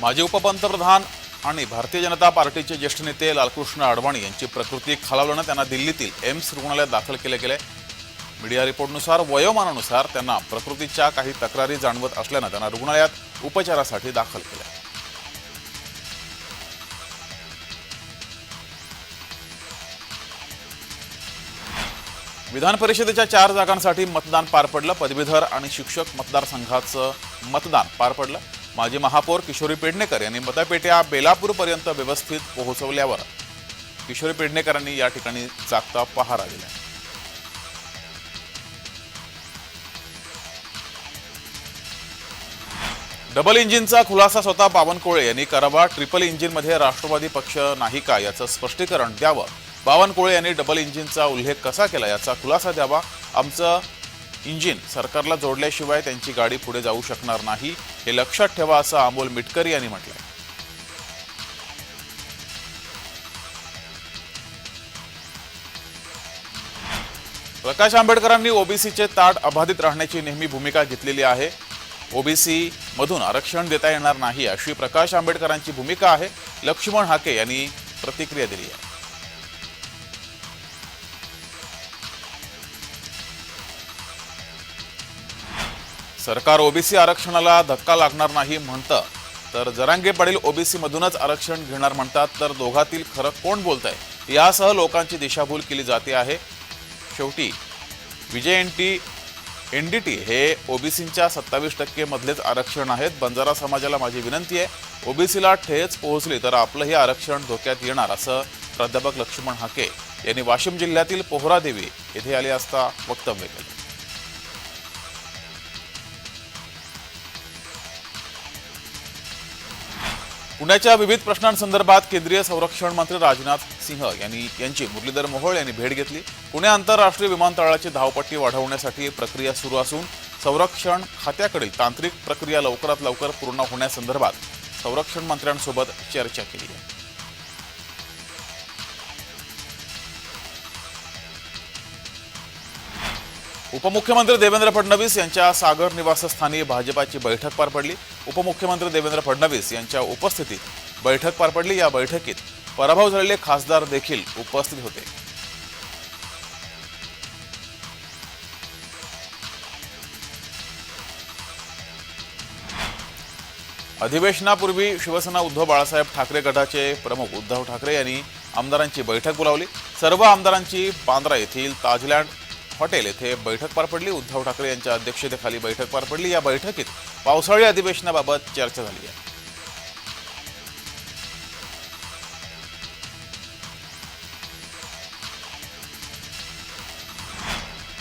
माजी उपपंतप्रधान आणि भारतीय जनता पार्टीचे ज्येष्ठ नेते लालकृष्ण अडवाणी यांची प्रकृती खालावल्यानं त्यांना दिल्लीतील एम्स रुग्णालयात दाखल केले गेले. मीडिया रिपोर्टनुसार वयोमानानुसार त्यांना प्रकृतीच्या काही तक्रारी जाणवत असल्यानं त्यांना रुग्णालयात उपचारासाठी दाखल केलं. विधान परिषदेच्या चार जागांसाठी मतदान पार पडलं. पदवीधर आणि शिक्षक मतदारसंघाचं मतदान पार पडलं. माजी महापौर किशोरी पेडणेकर यांनी मतपेट्या बेलापूरपर्यंत व्यवस्थित पोहोचवल्यावर किशोरी पेडणेकरांनी या ठिकाणी जागता पहारा दिला. डबल इंजिनचा खुलासा स्वतः बावनकुळे यांनी करावा. ट्रिपल इंजिनमध्ये राष्ट्रवादी पक्ष नाही का याचं स्पष्टीकरण द्यावं. बावनकुळे यांनी डबल इंजिनचा उल्लेख कसा केला याचा खुलासा द्यावा. आमचं इंजिन सरकारला जोडल्याशिवाय त्यांची गाडी पुढे जाऊ शकणार नाही हे लक्षात ठेवा असं अमोल मिटकरी यांनी म्हटलंय. प्रकाश आंबेडकरांनी ओबीसीचे ताट अबाधित राहण्याची नेहमी भूमिका घेतलेली आहे. ओबीसी मधून आरक्षण देता येणार नाही अशी प्रकाश आंबेडकरांची भूमिका आहे लक्ष्मण हाके यांनी प्रतिक्रिया दिली आहे. सरकार ओबीसी आरक्षणाला धक्का लागणार नाही म्हणतं. तर जरांगे पाटील ओबीसीमधूनच आरक्षण घेणार म्हणतात तर दोघातील खरं कोण बोलत आहे यासह लोकांची दिशाभूल केली जाते आहे. शेवटी Vijay N T N D T हे ओबीसींच्या सत्तावीस टक्केमधलेच आरक्षण आहेत. बंजारा समाजाला माझी विनंती आहे ओबीसीला ठेच पोहोचली तर आपलंही आरक्षण धोक्यात येणार असं प्राध्यापक लक्ष्मण हाके यांनी वाशिम जिल्ह्यातील पोहरादेवी येथे आले असता वक्तव्य केलं. पुण्याच्या विविध प्रश्नांसंदर्भात केंद्रीय संरक्षण मंत्री राजनाथ सिंह यांनी यांची मुरलीधर मोहोळ यांनी भेट घेतली. पुणे आंतरराष्ट्रीय विमानतळाची धावपट्टी वाढवण्यासाठी प्रक्रिया सुरू असून संरक्षण खात्याकडील तांत्रिक प्रक्रिया लवकरात लवकर पूर्ण होण्यासंदर्भात संरक्षण मंत्र्यांसोबत चर्चा केली आहे. उपमुख्यमंत्री देवेंद्र फडणवीस यांच्या सागर निवासस्थानी भाजपाची बैठक पार पडली. उपमुख्यमंत्री देवेंद्र फडणवीस यांच्या उपस्थितीत बैठक पार पडली. या बैठकीत पराभव झालेले खासदार देखील उपस्थित होते. अधिवेशनापूर्वी शिवसेना उद्धव बाळासाहेब ठाकरे गटाचे प्रमुख उद्धव ठाकरे यांनी आमदारांची बैठक बोलावली. सर्व आमदारांची बांद्रा येथील ताजलँड हॉटेल येथे बैठक पार पडली. उद्धव ठाकरे यांच्या अध्यक्षतेखाली बैठक पार पडली. या बैठकीत पावसाळी अधिवेशनाबाबत चर्चा झाली आहे.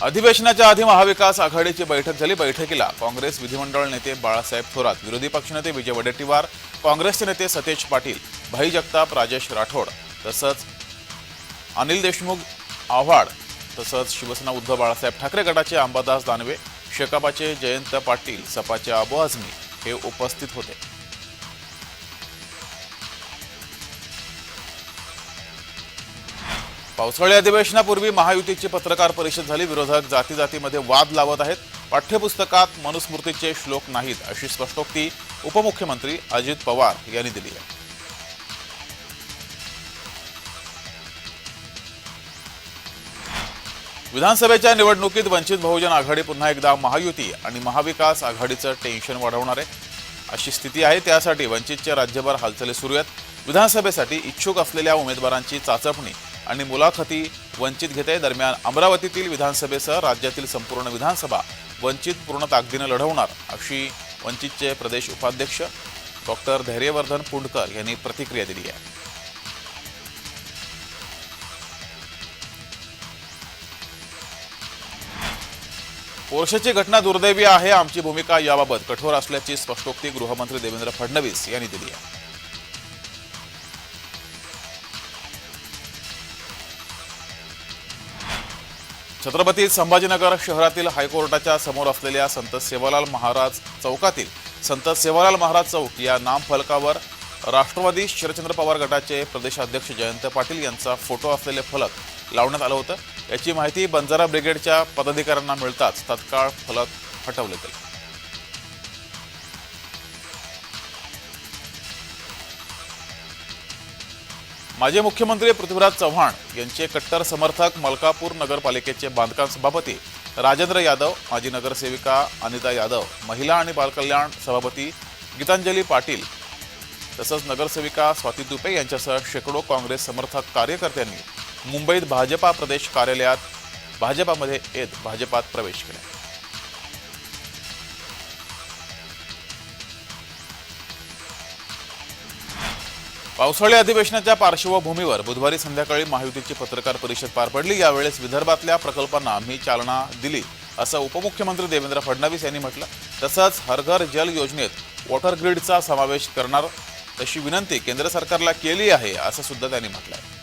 अधिवेशनाच्या आधी महाविकास आघाडीची बैठक झाली. बैठकीला काँग्रेस विधिमंडळ नेते बाळासाहेब थोरात विरोधी पक्षनेते विजय वडेट्टीवार काँग्रेसचे नेते सतेज पाटील भाई जगताप राजेश राठोड तसंच अनिल देशमुख आव्हाड तसंच शिवसेना उद्धव बाळासाहेब ठाकरे गटाचे अंबादास दानवे शेकापाचे जयंत पाटील सपाचे अबू आझमी हे उपस्थित होते. पावसाळी अधिवेशनापूर्वी महायुतीची पत्रकार परिषद झाली. विरोधक जाती जातीमध्ये वाद लावत आहेत. पाठ्यपुस्तकात मनुस्मृतीचे श्लोक नाहीत अशी स्पष्टोक्ती उपमुख्यमंत्री अजित पवार यांनी दिली आहे. विधानसभेच्या निवडणुकीत वंचित बहुजन आघाडी पुन्हा एकदा महायुती आणि महाविकास आघाडीचं टेन्शन वाढवणार आहे. अशी स्थिती आहे त्यासाठी वंचितच्या राज्यभर हालचाली सुरू आहेत. विधानसभेसाठी इच्छुक असलेल्या उमेदवारांची चाचपणी आणि मुलाखती वंचित घेते. दरम्यान अमरावतीतील विधानसभेसह राज्यातील संपूर्ण विधानसभा वंचित पूर्ण ताकदीनं लढवणार अशी वंचितचे प्रदेश उपाध्यक्ष डॉक्टर धैर्यवर्धन पुंडकर यांनी प्रतिक्रिया दिली आहे. पोर्शेची घटना दुर्दैवी आहे. आमची भूमिका याबाबत कठोर असल्याची स्पष्टोक्ती गृहमंत्री देवेंद्र फडणवीस यांनी दिली आहे. छत्रपती संभाजीनगर शहरातील हायकोर्टाच्या समोर असलेल्या संत सेवालाल महाराज चौकातील संत सेवालाल महाराज चौक या नामफलकावर राष्ट्रवादी शरदचंद्र पवार गटाचे प्रदेशाध्यक्ष जयंत पाटील यांचा फोटो असलेले फलक लावण्यात आलं होतं. याची माहिती बंजारा ब्रिगेडच्या पदाधिकाऱ्यांना मिळताच तत्काळ फलक हटवले गेले. माजी मुख्यमंत्री पृथ्वीराज चव्हाण यांचे कट्टर समर्थक मलकापूर नगरपालिकेचे बांधकाम सभापती राजेंद्र यादव माजी नगरसेविका अनिता यादव महिला आणि बालकल्याण सभापती गीतांजली पाटील तसंच नगरसेविका स्वाती तुपे यांच्यासह शेकडो काँग्रेस समर्थक कार्यकर्त्यांनी मुंबईत भाजपा प्रदेश कार्यालयात भाजपामध्ये येत भाजपात प्रवेश केला. पावसाळी अधिवेशनाच्या पार्श्वभूमीवर बुधवारी संध्याकाळी महायुतीची पत्रकार परिषद पार पडली. यावेळेस विदर्भातल्या प्रकल्पांना आम्ही चालना दिली असं उपमुख्यमंत्री देवेंद्र फडणवीस यांनी म्हटलं. तसंच हर घर जल योजनेत वॉटर ग्रीडचा समावेश करणार तशी विनंती केंद्र सरकारला केली आहे असं सुद्धा त्यांनी म्हटलंय.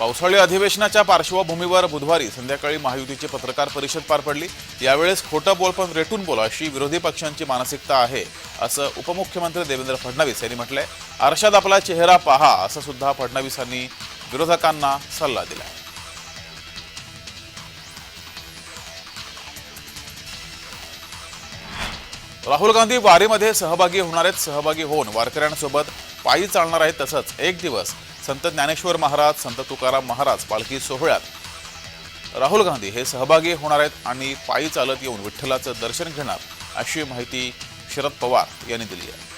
पावसाळी अधिवेशनाच्या पार्श्वभूमीवर बुधवारी संध्याकाळी महायुतीची पत्रकार परिषद पार पडली. यावेळेस खोटं बोल पण रेटून बोला अशी विरोधी पक्षांची मानसिकता आहे असं उपमुख्यमंत्री देवेंद्र फडणवीस यांनी म्हटलंय. आरशात आपला चेहरा पहा असं सुद्धा फडणवीसांनी विरोधकांना सल्ला दिलाय. राहुल गांधी वारीमध्ये सहभागी होणार आहेत सहभागी होऊन वारकऱ्यांसोबत पायी चालणार आहेत तसंच एक दिवस संत ज्ञानेश्वर महाराज संत तुकाराम महाराज पालखी सोहळ्यात राहुल गांधी हे सहभागी होणार आहेत आणि पायी चालत येऊन विठ्ठलाचं दर्शन घेणार अशी माहिती शरद पवार यांनी दिली आहे.